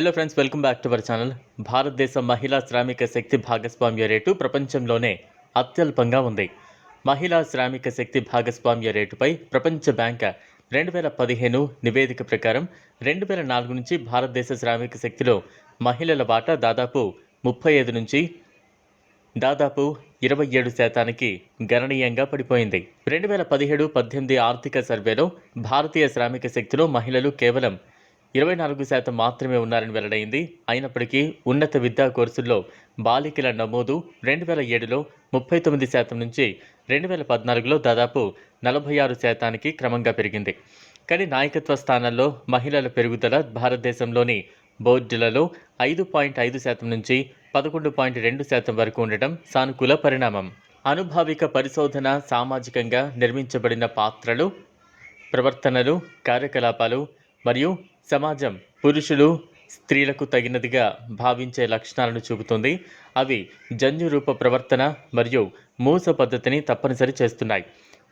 Hello friends welcome back to our channel భారతదేశ మహిళా శ్రామిక శక్తి భాగస్వామ్య రేటు ప్రపంచంలోనే అత్యల్పంగా ఉంది. మహిళా శ్రామిక శక్తి భాగస్వామ్య రేటుపై ప్రపంచ బ్యాంక్ రెండు వేల పదిహేను నివేదిక ప్రకారం రెండు వేల నాలుగు నుంచి భారతదేశ శ్రామిక శక్తిలో మహిళల వాటా దాదాపు ముప్పై ఐదు నుంచి దాదాపు ఇరవై ఏడు శాతానికి గణనీయంగా పడిపోయింది. రెండు వేల పదిహేడు పద్దెనిమిది ఆర్థిక సర్వేలో భారతీయ శ్రామిక శక్తిలో మహిళలు కేవలం ఇరవై నాలుగు శాతం మాత్రమే ఉన్నారని వెల్లడైంది. అయినప్పటికీ ఉన్నత విద్యా కోర్సుల్లో బాలికల నమోదు రెండు వేల ఏడులో ముప్పై తొమ్మిది శాతం నుంచి రెండు వేల పద్నాలుగులో దాదాపు నలభై ఆరు శాతానికి క్రమంగా పెరిగింది. కానీ నాయకత్వ స్థానాల్లో మహిళల పెరుగుదల భారతదేశంలోని బోర్డులలో ఐదు పాయింట్ ఐదు శాతం నుంచి పదకొండు పాయింట్ రెండు శాతం వరకు ఉండటం సానుకూల పరిణామం. అనుభావిక పరిశోధన సామాజికంగా నిర్మించబడిన పాత్రలు ప్రవర్తనలు కార్యకలాపాలు మరియు సమాజం పురుషులు స్త్రీలకు తగినదిగా భావించే లక్షణాలను చూపుతుంది. అవి జన్యురూప ప్రవర్తన మరియు మూస పద్ధతిని తప్పనిసరి చేస్తున్నాయి.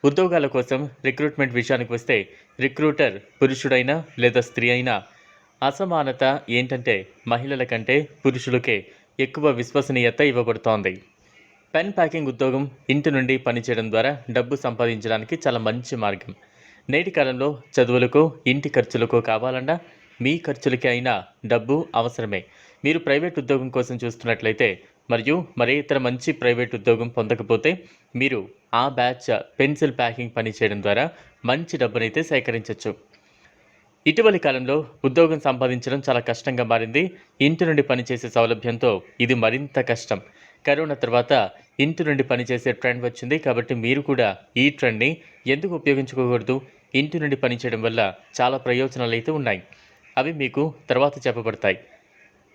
ఉద్యోగాల కోసం రిక్రూట్మెంట్ విషయానికి వస్తే రిక్రూటర్ పురుషుడైనా లేదా స్త్రీ అయినా అసమానత ఏంటంటే మహిళల కంటే పురుషులకే ఎక్కువ విశ్వసనీయత ఇవ్వబడుతోంది. పెన్ ప్యాకింగ్ ఉద్యోగం ఇంటి నుండి పనిచేయడం ద్వారా డబ్బు సంపాదించడానికి చాలా మంచి మార్గం. నేటి కాలంలో చదువులకు ఇంటి ఖర్చులకు కావాలన్నా మీ ఖర్చులకి అయినా డబ్బు అవసరమే. మీరు ప్రైవేట్ ఉద్యోగం కోసం చూస్తున్నట్లయితే మరియు మరే ఇతర మంచి ప్రైవేట్ ఉద్యోగం పొందకపోతే మీరు ఆ బ్యాచ్ పెన్సిల్ ప్యాకింగ్ పని చేయడం ద్వారా మంచి డబ్బునైతే సేకరించవచ్చు ఇటీవలి కాలంలో ఉద్యోగం సంపాదించడం చాలా కష్టంగా మారింది. ఇంటి నుండి పనిచేసే సౌలభ్యంతో ఇది మరింత కష్టం. కరోనా తర్వాత ఇంటి నుండి పనిచేసే ట్రెండ్ వచ్చింది కాబట్టి మీరు కూడా ఈ ట్రెండ్ని ఎందుకు ఉపయోగించుకోకూడదు? ఇంటి నుండి పనిచేయడం వల్ల చాలా ప్రయోజనాలు అయితే ఉన్నాయి. అవి మీకు తర్వాత చెప్పబడతాయి.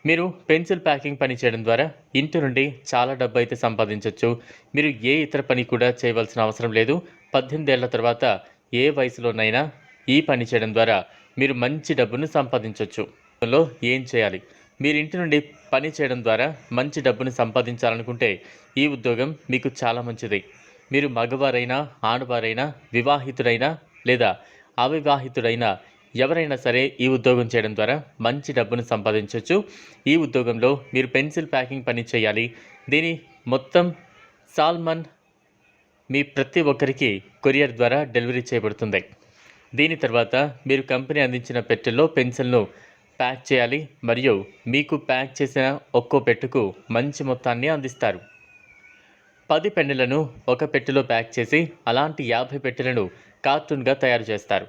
మీరు పెన్సిల్ ప్యాకింగ్ పని చేయడం ద్వారా ఇంటి నుండి చాలా డబ్బు అయితే సంపాదించవచ్చు మీరు ఏ ఇతర పని కూడా చేయవలసిన అవసరం లేదు. పద్దెనిమిది ఏళ్ళ తర్వాత ఏ వయసులోనైనా ఈ పని చేయడం ద్వారా మీరు మంచి డబ్బును సంపాదించవచ్చు లో ఏం చేయాలి? మీరు ఇంటి నుండి పని చేయడం ద్వారా మంచి డబ్బును సంపాదించాలనుకుంటే ఈ ఉద్యోగం మీకు చాలా మంచిది. మీరు మగవారైనా ఆడవారైనా వివాహితుడైనా లేదా అవివాహితుడైన ఎవరైనా సరే ఈ ఉద్యోగం చేయడం ద్వారా మంచి డబ్బును సంపాదించవచ్చు ఈ ఉద్యోగంలో మీరు పెన్సిల్ ప్యాకింగ్ పని చేయాలి. దీని మొత్తం సాల్మన్ మీ ప్రతి ఒక్కరికి కొరియర్ ద్వారా డెలివరీ చేయబడుతుంది. దీని తర్వాత మీరు కంపెనీ అందించిన పెట్టెల్లో పెన్సిల్ను ప్యాక్ చేయాలి. మరియు మీకు ప్యాక్ చేసిన ఒక్కో పెట్టుకు మంచి మొత్తాన్ని అందిస్తారు. పది పెన్నులను ఒక పెట్టెలో ప్యాక్ చేసి అలాంటి యాభై పెట్టెలను కార్టూన్గా తయారు చేస్తారు.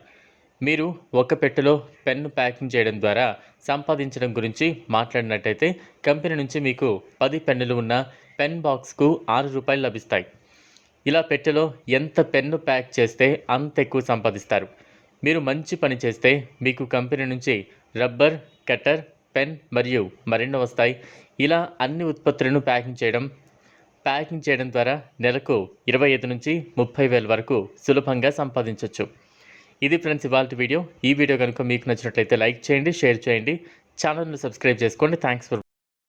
మీరు ఒక పెట్టెలో పెన్ను ప్యాకింగ్ చేయడం ద్వారా సంపాదించడం గురించి మాట్లాడినట్టయితే కంపెనీ నుంచి మీకు పది పెన్నులు ఉన్న పెన్ బాక్స్కు ఆరు రూపాయలు లభిస్తాయి. ఇలా పెట్టెలో ఎంత పెన్ను ప్యాక్ చేస్తే అంత ఎక్కువ సంపాదిస్తారు. మీరు మంచి పని చేస్తే మీకు కంపెనీ నుంచి రబ్బర్ కట్టర్ పెన్ మరియు మరెన్నో వస్తాయి. ఇలా అన్ని ఉత్పత్తులను ప్యాకింగ్ చేయడం ప్యాకింగ్ చేయడం ద్వారా నెలకు ఇరవై ఐదు నుంచి ముప్పై వేల వరకు సులభంగా సంపాదించవచ్చు ఇది ఫ్రెండ్స్ ఇవాళ వీడియో. ఈ వీడియో కనుక మీకు నచ్చినట్లయితే లైక్ చేయండి షేర్ చేయండి. ఛానల్ను సబ్స్క్రైబ్ చేసుకోండి. Thanks for